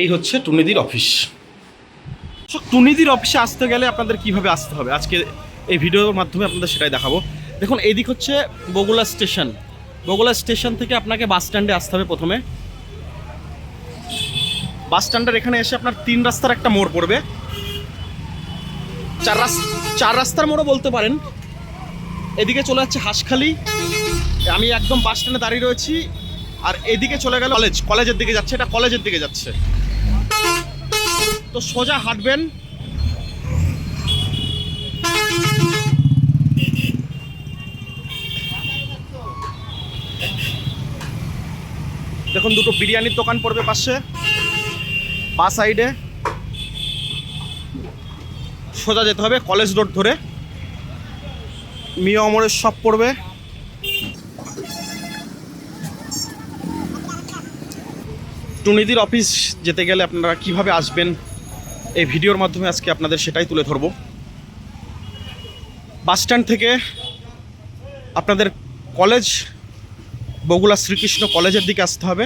এই হচ্ছে টুনিদির office. So, টুনিদির অফিসে আসতে গেলে আপনাদের কীভাবে আসতে হবে? আজকে এই ভিডিওর মাধ্যমে আপনাদের সেটাই দেখাবো। দেখুন এইদিক হচ্ছে বগুলা স্টেশন। বগুলা স্টেশন থেকে আপনাকে বাস স্ট্যান্ডে আসতে হবে প্রথমে। বাস স্ট্যান্ডের এখানে এসে আপনার তিন রাস্তার একটা মোড় পড়বে। চার রাস্তা চার রাস্তার মোড়ও বলতে পারেন। এদিকে চলে যাচ্ছে হাঁসখালি। আমি একদম বাস স্ট্যান্ডে দাঁড়িয়ে রয়েছি। আর এদিকে চলে গেল কলেজ কলেজের দিকে যাচ্ছে, এটা কলেজের দিকে যাচ্ছে। তো সোজা হাঁটবেন। দেখুন, দুটো বিরিয়ানির দোকান পড়বে পাশে, বা সাইডে। সোজা যেতে হবে কলেজ রোড ধরে। মিয়া অমরের সব পড়বে। টুনিদির অফিস যেতে গেলে আপনারা কীভাবে আসবেন? এই ভিডিওর মাধ্যমে আজকে আপনাদের সেটাই তুলে ধরবো। বাস স্ট্যান্ড থেকে আপনাদের কলেজ বগুলা শ্রীকৃষ্ণ কলেজের দিকে আসতে হবে।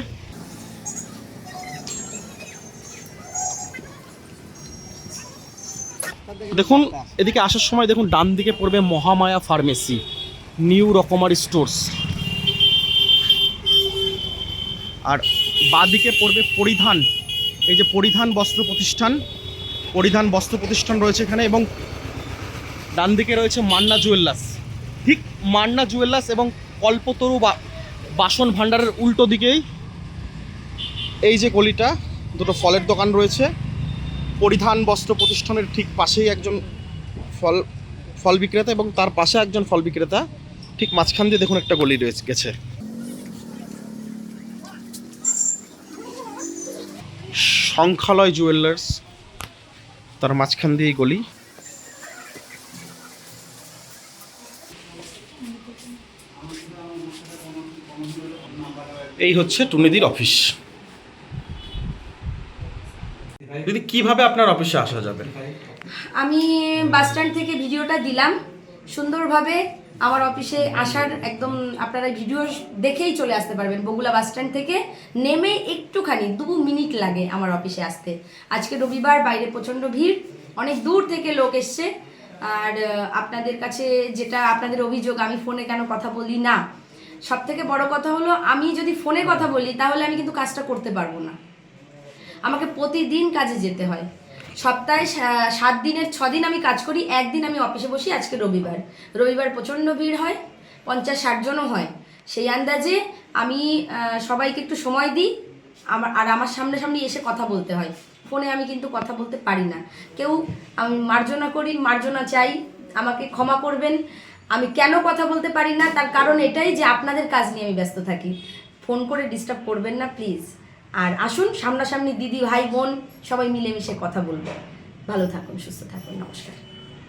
দেখুন, এদিকে আসার সময় দেখুন, ডান দিকে পড়বে Mahamaya pharmacy, new Rokomari stores. আর বাদিকে পড়বে পরিধান, এই যে পরিধান বস্ত্র প্রতিষ্ঠান, পরিধান বস্ত্র প্রতিষ্ঠান রয়েছে এখানে এবং ডান দিকে রয়েছে মান্না জুয়েলার্স। ঠিক মান্না জুয়েলার্স এবং কল্পতরু বা বাসন ভাণ্ডারের উল্টো দিকেই এই যে গলিটা, দুটো ফলের দোকান রয়েছে। পরিধান বস্ত্র প্রতিষ্ঠানের ঠিক পাশেই একজন ফল ফল বিক্রেতা এবং তার পাশে একজন ফল বিক্রেতা। ঠিক মাঝখান দিয়ে দেখুন একটা গলি রয়েছে গেছে। সংখ্যালয় জুয়েলার্স তার মাঝখান দিয়ে গলি। এই হচ্ছে টুনিদির অফিস দিদি কীভাবে আপনার অফিসে আসা যাবে? আমি বাস স্ট্যান্ড থেকে ভিডিওটা দিলাম। সুন্দরভাবে আমার অফিসে আসার একদম আপনারা ভিডিও দেখেই চলে আসতে পারবেন বগুলা বাস স্ট্যান্ড থেকে। নেমে একটুখানি, দু মিনিট লাগে আমার অফিসে আসতে। আজকে রবিবার, বাইরে প্রচণ্ড ভিড়, অনেক দূর থেকে লোক এসছে। আর আপনাদের কাছে যেটা, আপনাদের অভিযোগ, আমি ফোনে কেন কথা বলি না? সব থেকে বড় কথা হলো, আমি যদি ফোনে কথা বলি, তাহলে আমি কিন্তু কাজটা করতে পারব না। আমাকে প্রতিদিন কাজে যেতে হয়। সপ্তাহে সাত দিনের ছ দিন আমি কাজ করি, একদিন আমি অফিসে বসি, আজকে রবিবার। রবিবার প্রচণ্ড ভিড় হয়, পঞ্চাশ, ষাট জনও হয়। সেই আন্দাজে আমি সবাইকে একটু সময় দিই, আমার, আর আমার সামনে সামনে এসে কথা বলতে হয়। ফোনে আমি কিন্তু কথা বলতে পারি না। কেউ আমি মার্জনা করি, মার্জনা চাই, আমাকে ক্ষমা করবেন। আমি কেন কথা বলতে পারি না? তার কারণ এটাই যে আপনাদের কাজ নিয়ে আমি ব্যস্ত থাকি। ফোন করে ডিস্টার্ব করবেন না প্লিজ আর আসুন, সামনাসামনি দিদি, ভাই, বোন, সবাই মিলেমিশে কথা বলব। ভালো থাকুন, সুস্থ থাকুন, নমস্কার।